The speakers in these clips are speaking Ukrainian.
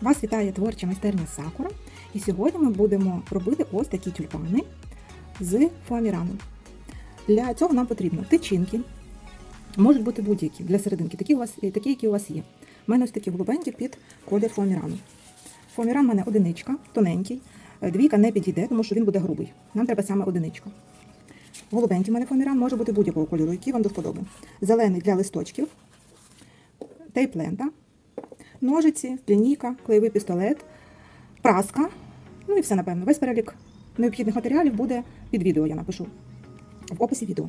Вас вітає творча майстерня Сакура. І сьогодні ми будемо робити ось такі тюльпани з фоаміраном. Для цього нам потрібно тичинки, можуть бути будь-які для серединки, такі, у вас, е, такі, які у вас є. У мене ось такі голубенькі під колір фоамірану. Фоаміран у мене одиничка, тоненький. Е, Двійка не підійде, тому що він буде грубий. Нам треба саме одиничка. Голубенький в мене фоаміран може бути будь-якого кольору, який вам до вподоби. Зелений для листочків, тейп-лента, ножиці, лінійка, клеєвий пістолет, праска. Ну і все, напевно. Весь перелік необхідних матеріалів буде під відео, я напишу в описі відео.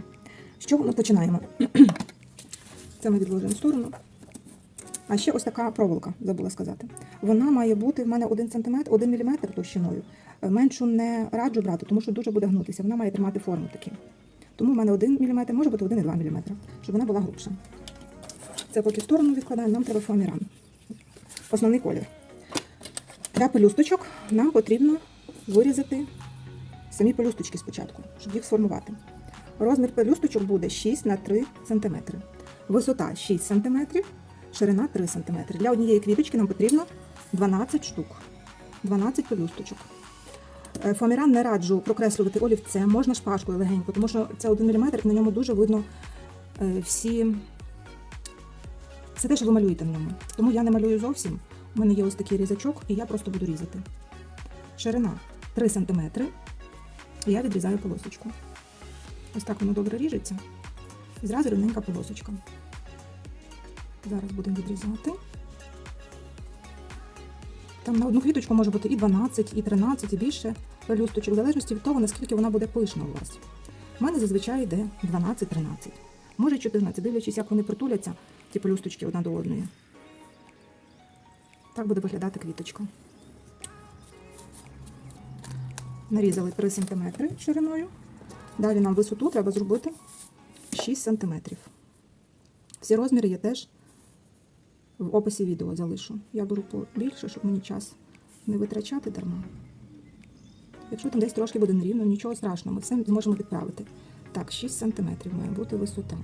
Чого ми починаємо? Це ми відложимо в сторону. А ще ось така проволока, забула сказати. Вона має бути в мене 1 см, 1 мм товщиною. Е, Меншу не раджу брати, тому що дуже буде гнутися. Вона має тримати форму таки. Тому в мене 1 мм, може бути 1,2 мм, щоб вона була грубша. Це поки в сторону відкладаємо, нам треба фоаміран. Основний колір. Для пелюсточок нам потрібно вирізати самі пелюсточки спочатку, щоб їх сформувати. Розмір пелюсточок буде 6 на 3 см. Висота 6 см, ширина 3 см. Для однієї квіточки нам потрібно 12 штук. 12 пелюсточок. Е, Фоаміран не раджу прокреслювати олівцем, можна шпажкою легенько, тому що це 1 мм, на ньому дуже видно е, всі. Це те, що ви малюєте на ньому. Тому я не малюю зовсім. У мене є ось такий різачок, і я просто буду різати. Ширина 3 см. І я відрізаю полосочку. Ось так воно добре ріжеться. І зразу рівненька полосочка. Зараз будемо відрізати. Там на одну квіточку може бути і 12, і 13, і більше пелюсточок, в залежності від того, наскільки вона буде пишна у вас. У мене зазвичай йде 12-13. Може 14, дивлячись, як вони притуляться, ті пелюсточки одна до одної. Так буде виглядати квіточка. Нарізали 3 см шириною. Далі нам висоту треба зробити 6 см. Всі розміри я теж в описі відео залишу. Я беру побільше, щоб мені час не витрачати дарма. Якщо там десь трошки буде нерівно, нічого страшного, ми все зможемо підправити. Так, 6 см має бути висота.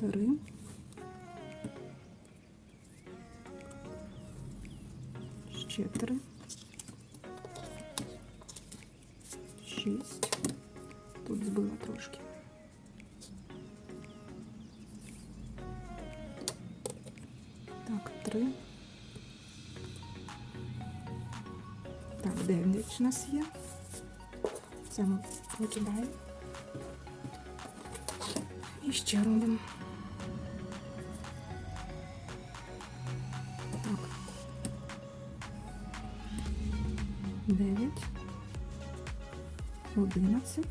Три. Ще три. Шість. Тут збила трошки. Так, три. Так, дев'ять у нас є. Це ми викидаємо. І ще робимо. 9, 11.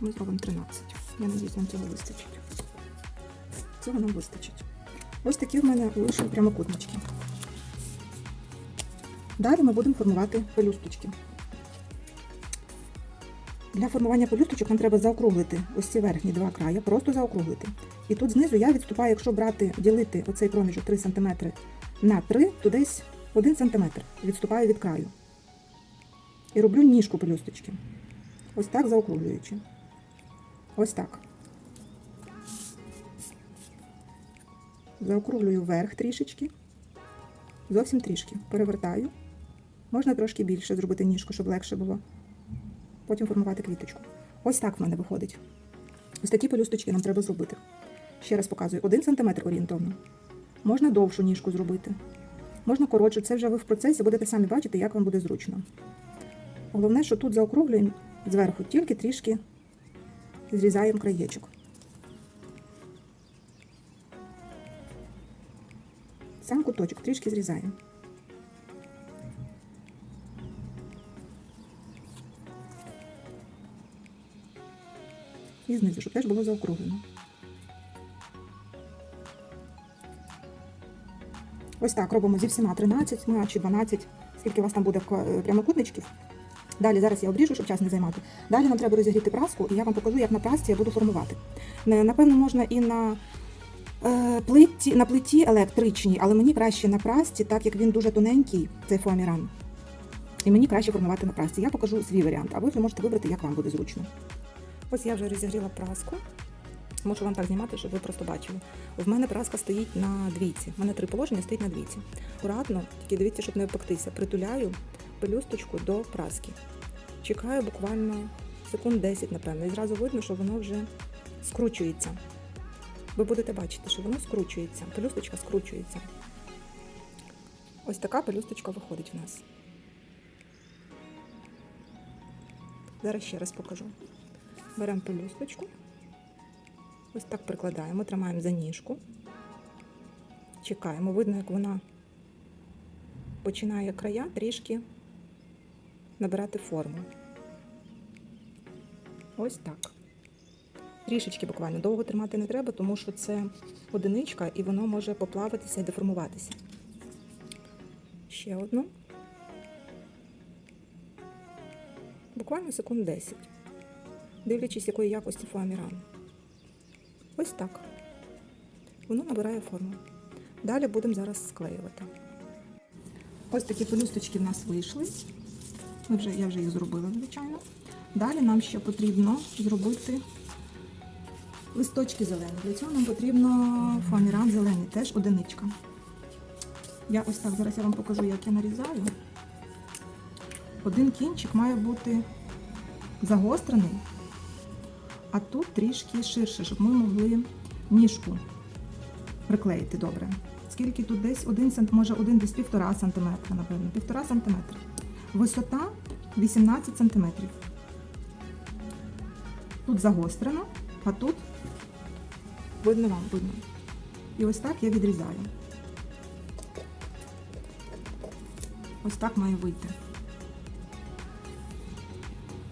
Ми зробимо 13. Я надіюсь, нам цього вистачить. Цього нам вистачить. Ось такі в мене лише прямокутнички. Далі ми будемо формувати пелюсточки. Для формування пелюсточок нам треба заокруглити ось ці верхні два края, просто заокруглити. І тут знизу я відступаю, якщо брати, ділити оцей проміжок 3 см на 3, то десь 1 см відступаю від краю. І роблю ніжку пелюсточки. Ось так заокруглюючи. Ось так. Заокруглюю вверх трішечки. Зовсім трішки. Перевертаю. Можна трошки більше зробити ніжку, щоб легше було. Потім формувати квіточку. Ось так в мене виходить. Ось такі пелюсточки нам треба зробити. Ще раз показую: 1 см орієнтовно. Можна довшу ніжку зробити. Можна коротшу. Це вже ви в процесі будете самі бачити, як вам буде зручно. Головне, що тут заокруглюємо зверху, тільки трішки зрізаємо краєчок. Сам куточок трішки зрізаємо. І знизу, щоб теж було заокруглено. Ось так робимо зі всіма 13, ну, чи 12, скільки у вас там буде к- прямокутничків. Далі зараз я обріжу, щоб час не займати. Далі нам треба розігріти праску, і я вам покажу, як на прасці я буду формувати. Напевно, можна і на е, плиті, на плиті електричній, але мені краще на прасці, так як він дуже тоненький, цей фоаміран. І мені краще формувати на прасці. Я покажу свій варіант, а ви можете вибрати, як вам буде зручно. Ось я вже розігріла праску. Можу вам так знімати, щоб ви просто бачили. В мене праска стоїть на двійці. У мене три положення стоїть на двійці. Акуратно, тільки дивіться, щоб не опектися. Притуляю пелюсточку до праски. Чекаю буквально секунд 10, напевно, і зразу видно, що воно вже скручується. Ви будете бачити, що воно скручується. Пелюсточка скручується. Ось така пелюсточка виходить в нас. Зараз ще раз покажу. Беремо пелюсточку. Ось так прикладаємо, тримаємо за ніжку. Чекаємо. Видно, як вона починає края трішки набирати форму. Ось так. Трішечки буквально довго тримати не треба, тому що це одиничка і воно може поплавитися і деформуватися. Ще одну. Буквально секунд 10, дивлячись, якої якості фоаміран. Ось так. Воно набирає форму. Далі будемо зараз склеювати. Ось такі пелюсточки в нас вийшли. Ми вже, я вже їх зробила, звичайно. Далі нам ще потрібно зробити листочки зелені. Для цього нам потрібно фоаміран зелений, теж одиничка. Я ось так зараз я вам покажу, як я нарізаю. Один кінчик має бути загострений, а тут трішки ширше, щоб ми могли ніжку приклеїти добре. Скільки тут десь один см, може один десь півтора сантиметра, напевно, півтора сантиметра. Висота 18 сантиметрів. Тут загострено, а тут видно вам, видно. І ось так я відрізаю. Ось так має вийти.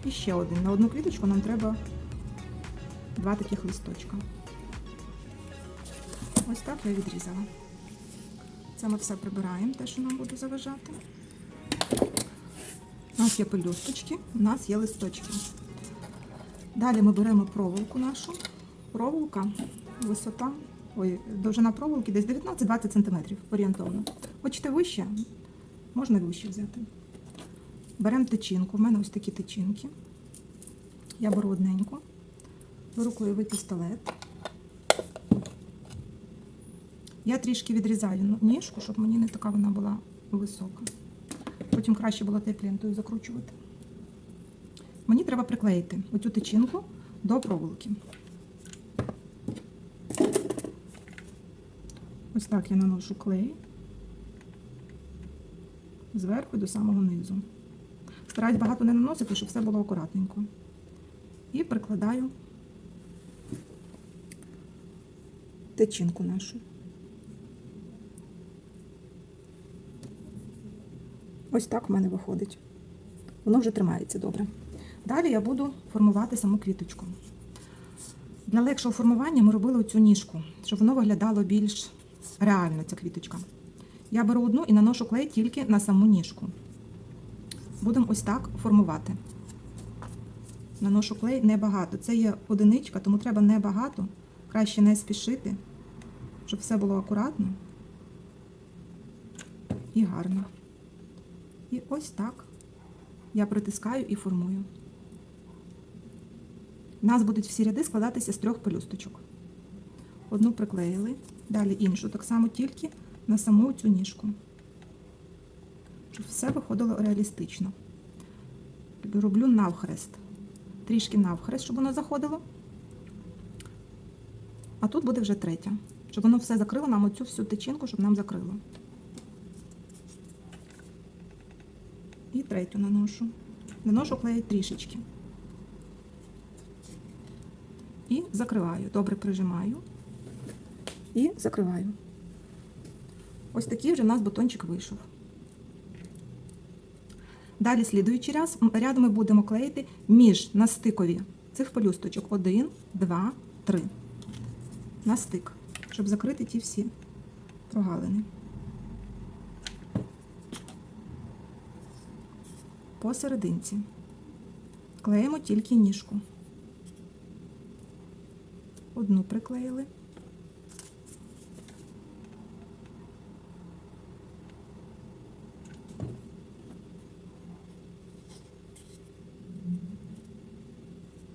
І ще один. На одну квіточку нам треба два таких листочка. Ось так я відрізала. Це ми все прибираємо, те, що нам буде заважати. У нас є пелюсточки, у нас є листочки. Далі ми беремо проволоку нашу. Проволока, висота, ой, довжина проволоки десь 19-20 см орієнтовно. Хочете вище, можна вище взяти. Беремо тичинку. У мене ось такі тичинки. Я беру одненьку, клеєвий пістолет. Я трішки відрізаю ніжку, щоб мені не така вона була висока. Потім краще було теплінтою закручувати. Мені треба приклеїти оцю тичинку до проволоки. Ось так я наношу клей зверху до самого низу. Стараюсь багато не наносити, щоб все було акуратненько. І прикладаю течінку нашу. Ось так в мене виходить. Воно вже тримається добре. Далі я буду формувати саму квіточку. Для легшого формування ми робили оцю ніжку, щоб воно виглядало більш реально, ця квіточка. Я беру одну і наношу клей тільки на саму ніжку. Будемо ось так формувати. Наношу клей небагато. Це є одиничка, тому треба небагато. Краще не спішити, щоб все було акуратно і гарно. І ось так я притискаю і формую. У нас будуть всі ряди складатися з трьох пелюсточок. Одну приклеїли, далі іншу, так само тільки на саму цю ніжку. Щоб все виходило реалістично. Роблю навхрест. Трішки навхрест, щоб воно заходило. А тут буде вже третя. Щоб воно все закрило нам оцю всю течінку, щоб нам закрило. І третю наношу. Наношу клей трішечки. І закриваю. Добре прижимаю. І закриваю. Ось такий вже у нас бутончик вийшов. Далі слідуючий раз ряд ми будемо клеїти між на стикові цих пелюсточок. Один, два, три. На стик, щоб закрити ті всі прогалини. Посерединці. Клеїмо тільки ніжку. Одну приклеїли.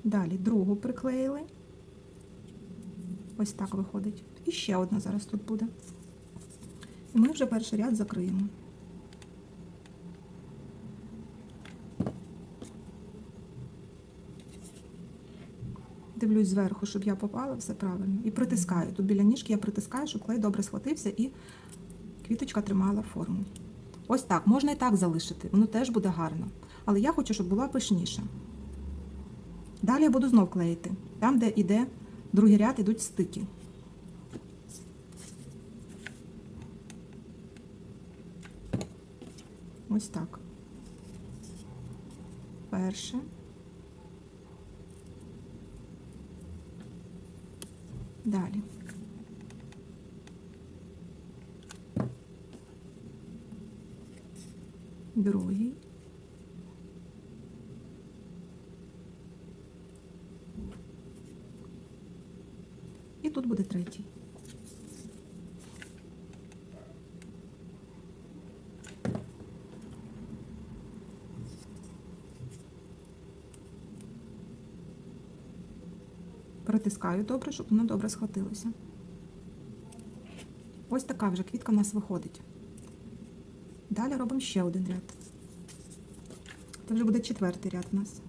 Далі другу приклеїли. Ось так виходить. І ще одна зараз тут буде. І ми вже перший ряд закриємо. Дивлюсь зверху, щоб я попала, все правильно. І притискаю. Тут біля ніжки я притискаю, щоб клей добре схватився і квіточка тримала форму. Ось так, можна і так залишити, воно теж буде гарно. Але я хочу, щоб була пишніша. Далі я буду знов клеїти. Там, де йде другий ряд, йдуть стики. Ось так. Перше. Далі. Другий. І тут буде третій. Притискаю добре, щоб воно добре схватилося. Ось така вже квітка в нас виходить. Далі робимо ще один ряд. Це вже буде четвертий ряд у нас.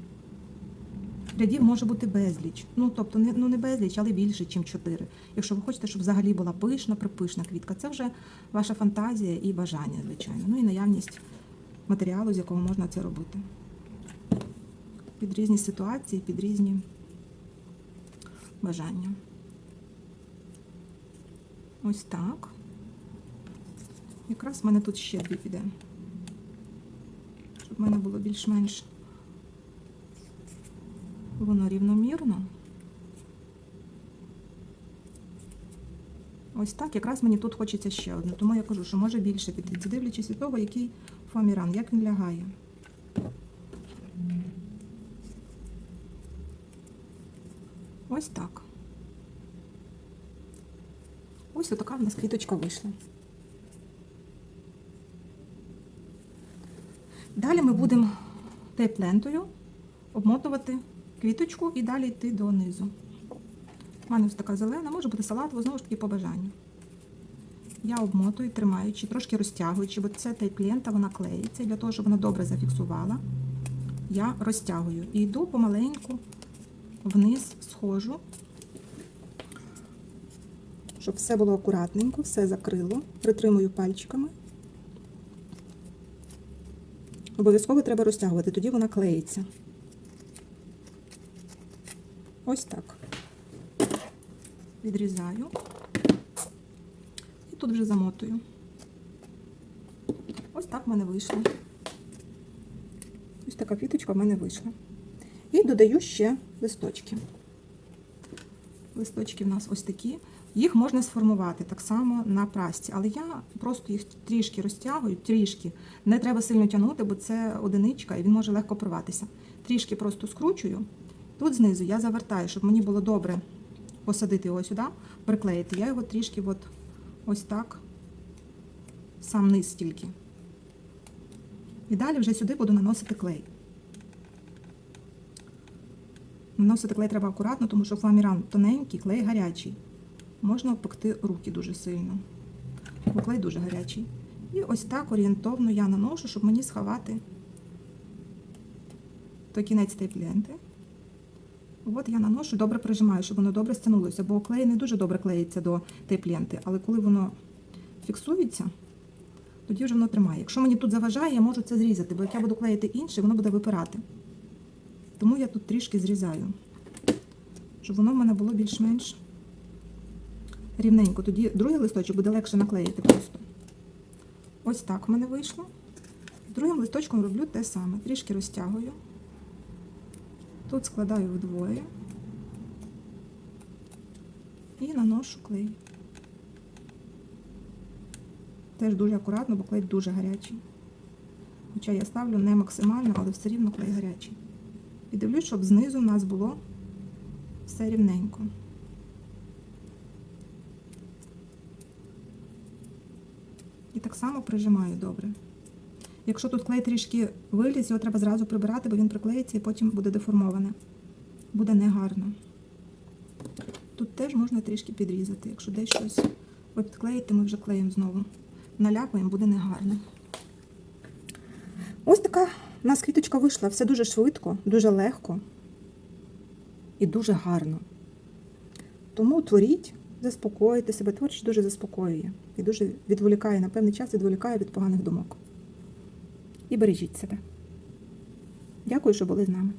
Рядів може бути безліч. Ну, тобто, не, ну, не безліч, але більше, ніж 4. Якщо ви хочете, щоб взагалі була пишна, припишна квітка, це вже ваша фантазія і бажання, звичайно. Ну і наявність матеріалу, з якого можна це робити. Під різні ситуації, під різні бажання. Ось так. Якраз в мене тут ще дві піде. Щоб в мене було більш-менш воно рівномірно. Ось так, якраз мені тут хочеться ще одне. Тому я кажу, що може більше піти. Дивлячись від того, який фоаміран, як він лягає. Ось так. Ось така в нас квіточка вийшла. Далі ми будемо тейп-лентою обмотувати квіточку і далі йти донизу. У мене ось така зелена, може бути салатова, знову ж таки по бажанню. Я обмотую, тримаючи, трошки розтягуючи, бо це тейп-лента, вона клеїться. Для того, щоб вона добре зафіксувала, я розтягую і йду помаленьку вниз, схожу, щоб все було акуратненько, все закрило. Притримую пальчиками. Обов'язково треба розтягувати, тоді вона клеїться. Ось так. Відрізаю. І тут вже замотую. Ось так в мене вийшло. Ось така квіточка в мене вийшла. І додаю ще листочки. Листочки в нас ось такі. Їх можна сформувати так само на прасці, але я просто їх трішки розтягую, трішки. Не треба сильно тягнути, бо це одиничка і він може легко порватися. Трішки просто скручую. Тут знизу я завертаю, щоб мені було добре посадити його сюди, приклеїти. Я його трішки от ось так, сам низ тільки. І далі вже сюди буду наносити клей. Наносити клей треба акуратно, тому що фламіран тоненький, клей гарячий. Можна обпекти руки дуже сильно, бо клей дуже гарячий. І ось так орієнтовно я наношу, щоб мені сховати той кінець тейп-ленти. От я наношу, добре прижимаю, щоб воно добре стягнулося, бо клей не дуже добре клеїться до тейп-ленти, але коли воно фіксується, тоді вже воно тримає. Якщо мені тут заважає, я можу це зрізати, бо як я буду клеїти інше, воно буде випирати. Тому я тут трішки зрізаю, щоб воно в мене було більш-менш рівненько. Тоді другий листочок буде легше наклеїти просто. Ось так в мене вийшло. Другим листочком роблю те саме. Трішки розтягую. Тут складаю вдвоє і наношу клей. Теж дуже акуратно, бо клей дуже гарячий. Хоча я ставлю не максимально, але все рівно клей гарячий. І дивлюсь, щоб знизу в нас було все рівненько. І так само прижимаю добре. Якщо тут клей трішки виліз, його треба зразу прибирати, бо він приклеїться і потім буде деформоване. Буде негарно. Тут теж можна трішки підрізати, якщо десь щось от клеїти, ми вже клеїмо знову. Наляпаємо, буде негарно. У нас квіточка вийшла. Все дуже швидко, дуже легко і дуже гарно. Тому творіть, заспокоїте себе. Творчість дуже заспокоює і дуже відволікає на певний час, відволікає від поганих думок. І бережіть себе. Дякую, що були з нами.